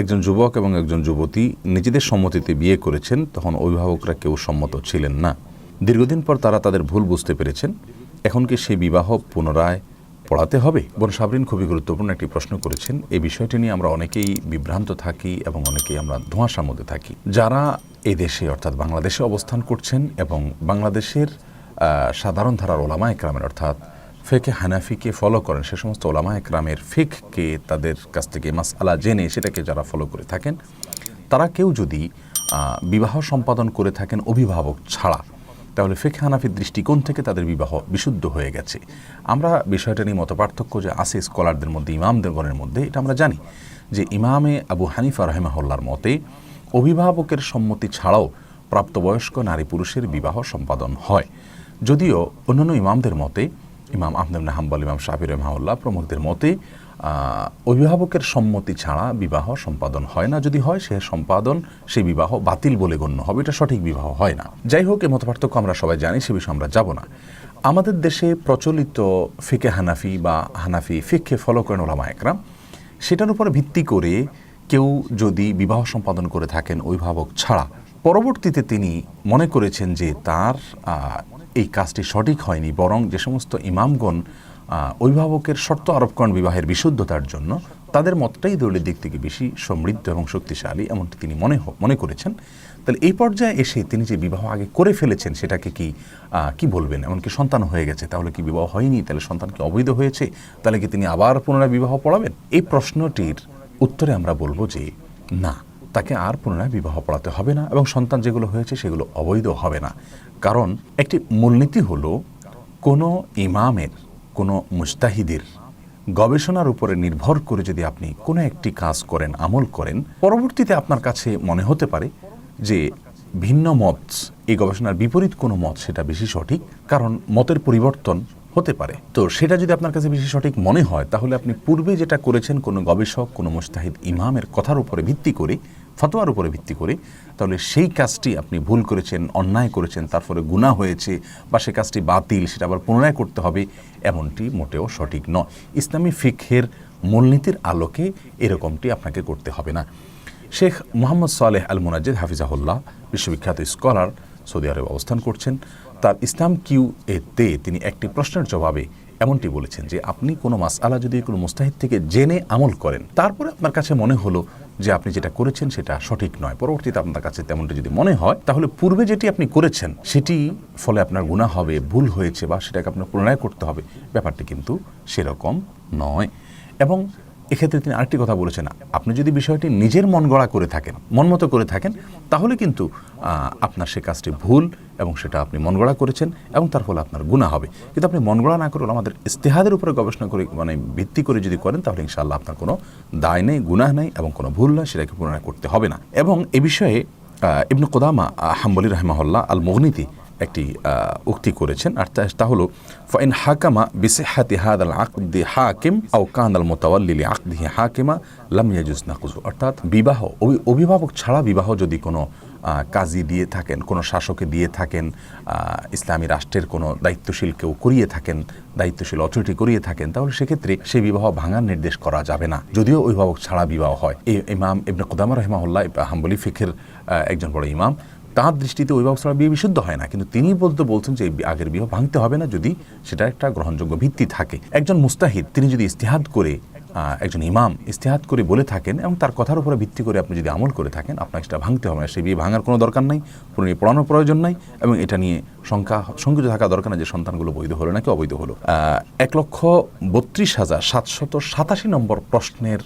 একজন যুবক এবং একজন যুবতী নিজেদের সম্মতিতে বিয়ে করেছেন, তখন অভিভাবকরা কেউ সম্মত ছিলেন না। দীর্ঘদিন পর তারা তাদের ভুল বুঝতে পেরেছেন। এখন কি সেই বিবাহ পুনরায় পড়াতে হবে? বোন সাবরিন, খুবই গুরুত্বপূর্ণ একটি প্রশ্ন করেছেন। এই বিষয়টি নিয়ে আমরা অনেকেই বিভ্রান্ত থাকি এবং অনেকেই আমরা ধোঁয়াশার মধ্যে থাকি। যারা এই দেশে, অর্থাৎ বাংলাদেশে অবস্থান করছেন এবং বাংলাদেশের সাধারণ ধারার ওলামা একরামের, অর্থাৎ ফেকে হানাফিকে ফলো করেন। সে সমস্ত ওলামা একরামের ফিককে তাদের কাছ থেকে মাসআলা জেনে সেটাকে যারা ফলো করে থাকেন, তারা কেউ যদি বিবাহ সম্পাদন করে থাকেন অভিভাবক ছাড়া, তাহলে ফেক হানাফির দৃষ্টিকোণ থেকে তাদের বিবাহ বিশুদ্ধ হয়ে গেছে। আমরা বিষয়টা নিয়ে মত পার্থক্য যে আছে স্কলারদের মধ্যে ইমামদের গণের মধ্যে, এটা আমরা জানি যে ইমামে আবু হানিফা রহেমাহুল্লার মতে, অভিভাবকের সম্মতি ছাড়াও প্রাপ্তবয়স্ক নারী পুরুষের বিবাহ সম্পাদন হয়। যদিও অন্যান্য ইমামদের মতে ইমাম আহমেদ হাম্বল, ইমাম শাহির রহমাউল্লাহ প্রমুখদের মতে অভিভাবকের সম্মতি ছাড়া বিবাহ সম্পাদন হয় না। যদি হয়, সে সম্পাদন সেই বিবাহ বাতিল বলে গণ্য হবে। এটা সঠিক বিবাহ হয় না। যাই হোক, এ মত পার্থক্য আমরা সবাই জানি, সে বিষয়ে আমরা যাব না। আমাদের দেশে প্রচলিত ফিকে হানাফি বা হানাফি ফিককে ফলো করেন ওলামা একরাম। সেটার উপর ভিত্তি করে কেউ যদি বিবাহ সম্পাদন করে থাকেন অভিভাবক ছাড়া পরবর্তীতে তিনি মনে করেছেন যে তার এই কাজটি সঠিক হয়নি, বরং যে সমস্ত ইমামগণ অভিভাবকের শর্ত আরোপ করেন বিবাহের বিশুদ্ধতার জন্য, তাদের মতটাই দলীয় দিক থেকে বেশি সমৃদ্ধ এবং শক্তিশালী, এমনটি তিনি মনে মনে করেছেন। তাহলে এই পর্যায়ে এসে তিনি যে বিবাহ আগে করে ফেলেছেন, সেটাকে কি কি বলবেন? এমনকি সন্তান হয়ে গেছে, তাহলে কি বিবাহ হয়নি? তাহলে সন্তান কি অবৈধ হয়েছে? তাহলে কি তিনি আবার পুনরায় বিবাহ পড়াবেন? এই প্রশ্নটির উত্তরে আমরা বলব যে না। তাকে আর পুনরায় বিবাহ পড়াতে হবে না এবং সন্তান যেগুলো হয়েছে সেগুলো অবৈধ হবে না। কারণ একটি মূলনীতি হলো, কোনো ইমামের, কোনো মুস্তাহিদের গবেষণার উপরে নির্ভর করে যদি আপনি কোনো একটি কাজ করেন, আমল করেন, পরবর্তীতে আপনার কাছে মনে হতে পারে যে ভিন্ন মত, এই গবেষণার বিপরীত কোনো মত সেটা বেশি সঠিক, কারণ মতের পরিবর্তন হতে পারে। তো সেটা যদি আপনার কাছে বেশি সঠিক মনে হয়, তাহলে আপনি পূর্বে যেটা করেছেন কোনো গবেষক, কোনো মুস্তাহিদ ইমামের কথার উপরে ভিত্তি করে ফতোয়ার উপরে ভিত্তি করে তাহলে সেই কাজটি আপনি ভুল করেছেন, অন্যায় করেছেন, তারপরে গুণা হয়েছে বা সে কাজটি বাতিল, সেটা আবার পুনরায় করতে হবে, এমনটি মোটেও সঠিক নয়। ইসলামী ফিকহের মূলনীতির আলোকে এরকমটি আপনাকে করতে হবে না। শেখ মোহাম্মদ সালেহ আল মুনাজিদ হাফিজাহুল্লাহ বিশ্ববিখ্যাত স্কলার সৌদি আরবে অবস্থান করছেন। তার ইসলাম কিউ এতে তিনি একটি প্রশ্নের জবাবে এমনটি বলেছেন যে, আপনি কোনো মাসআলা যদি কোনো মুস্তাহিদ থেকে জেনে আমল করেন, তারপরে আপনার কাছে মনে হলো যে আপনি যেটা করেছেন সেটা সঠিক নয়। পরবর্তীতে আপনার কাছে তেমনটা যদি মনে হয়, তাহলে পূর্বে যেটি আপনি করেছেন, সেটি ফলে আপনার গুণা হবে, ভুল হয়েছে বা সেটাকে আপনার পুনরায় করতে হবে। ব্যাপারটি কিন্তু সেরকম নয়। এবং এক্ষেত্রে তিনি আরেকটি কথা বলেছেন। আপনি যদি বিষয়টি নিজের মন গড়া করে থাকেন, মন মতো করে থাকেন, তাহলে কিন্তু আপনার সে কাজটি ভুল এবং সেটা আপনি মন গড়া করেছেন এবং তার ফলে আপনার গুণা হবে। কিন্তু আপনি মন গড়া না করে আমাদের ইস্তেহাদের উপরে গবেষণা করে মানে ভিত্তি করে যদি করেন, তাহলে ইনশাআল্লাহ আপনার কোনো দায় নেই, গুনাহ নেই এবং কোনো ভুল নয় সেটাকে পুনরায় করতে হবে না। এবং এ বিষয়ে ইবনু কোদামা হাম্বলি রহমাহুল্লাহ আল মগনিতি একটি উক্তি করেছেন। আর তা- হলো, ফাইন হাকামা বিসিহাতি হাদাল আকদি হাকিম আও কানাল মোতাওয়াল্লিলি আকদিহি হাকিমা লাম ইয়াজুজ নাকুজু। অর্থাৎ বিবাহ অভিভাবক ছাড়া বিবাহ যদি কোনো কাজী দিয়ে থাকেন, কোনো শাসকে দিয়ে থাকেন ইসলামী রাষ্ট্রের কোনো দায়িত্বশীল কেউ করিয়ে থাকেন, দায়িত্বশীল অথরিটি করিয়ে থাকেন, তাহলে সেক্ষেত্রে সেই বিবাহ ভাঙার নির্দেশ করা যাবে না। যদিও অভিভাবক ছাড়া বিবাহ হয়। এই ইমাম ইবনে কুদামা রহমাউল্লাহ হাম্বলি ফিখের একজন বড় ইমাম। তাঁর দৃষ্টিতে অভিভাবক ছাড়া বিয়ে বিশুদ্ধ হয় না। কিন্তু তিনি বলতে বলছেন যে, আগের বিবাহ ভাঙতে হবে না যদি সেটা একটা গ্রহণযোগ্য ভিত্তি থাকে। একজন মুস্তাহিদ, তিনি যদি ইস্তেহাদ করে একজন ইমাম ইস্তেহাত করে বলে থাকেন এবং তার কথার উপরে ভিত্তি করে আপনি যদি আমল করে থাকেন, আপনাকে সেটা ভাঙতে হবে না। সেই বিয়ে ভাঙার কোনো দরকার নাই পুনরায় পড়ানোর প্রয়োজন নাই এবং এটা নিয়ে সংখ্যা সংকিত থাকা দরকার না যে সন্তানগুলো বৈধ হলো নাকি অবৈধ হলো। এক লক্ষ বত্রিশ হাজার সাতশত সাতাশি নম্বর প্রশ্নের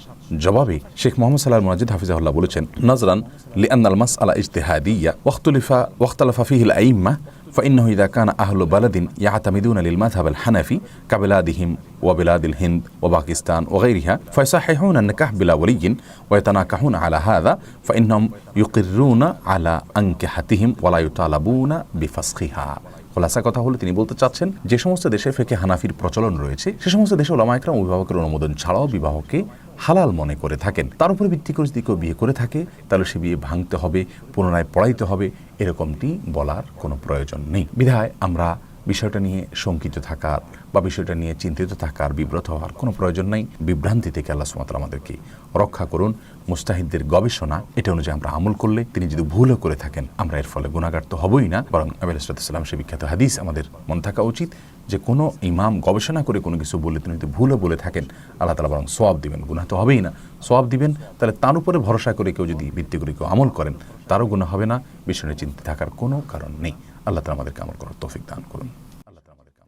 জবাবে শেখ মোহাম্মদ সাল্লাহ মুনাজিদ হাফিজাহুল্লাহ বলেছেন, নজরান লিআন্নাল মাসআলা ইজতিহাদিয়া ওয়াখতুলিফা, ওয়াখতালাফা ফিহিল আইম্মা فإنه إذا كان أهل بلد يعتمدون للمذهب الحنفي كبلادهم وبلاد الهند وباكستان وغيرها فيصححون النكاح بلا ولي ويتناكحون على هذا فإنهم يقرون على أنكحتهم ولا يطالبون بفسخها খোলাসা কথা হলো তিনি বলতে চাচ্ছেন যে সমস্ত দেশে ফেকে হানাফির প্রচলন রয়েছে সে সমস্ত দেশে ওলামাইকরাম অভিভাবকের অনুমোদন ছাড়াও বিবাহকে হালাল মনে করে থাকেন। তার উপর ভিত্তি করে যদি কেউ বিয়ে করে থাকে, তাহলে সে বিয়ে ভাঙতে হবে, পুনরায় পড়াইতে হবে, এরকমটি বলার কোনো প্রয়োজন নেই। বিধায় আমরা বিষয়টা নিয়ে শঙ্কিত থাকার বা বিষয়টা নিয়ে চিন্তিত থাকার বিব্রত হওয়ার কোনো প্রয়োজন নাই। বিভ্রান্তি থেকে আল্লাহ সুমাত্রা আমাদেরকে রক্ষা করুন। মুস্তাহিদদের গবেষণা, এটা অনুযায়ী আমরা আমল করলে তিনি যদি ভুলও করে থাকেন, আমরা এর ফলে গুণাগার তো হবই না। বরং নবী আলাইসালাম সে বিখ্যাত হাদিস আমাদের মন থাকা উচিত যে কোনো ইমাম গবেষণা করে কোনো কিছু বললে তিনি যদি ভুলও বলে থাকেন, আল্লাহ তালা বরং সোয়াব দিবেন। গুনাহ তো হবেই না। সোয়াব দিবেন, তাহলে তার উপরে ভরসা করে কেউ যদি ভিত্তি করে কেউ আমল করেন, তারও গুণা হবে না। বিষয়ে চিন্তা থাকার কোনো কারণ নেই। আল্লাহ তালা আমাদেরকে আমল করার তৌফিক দান করুন।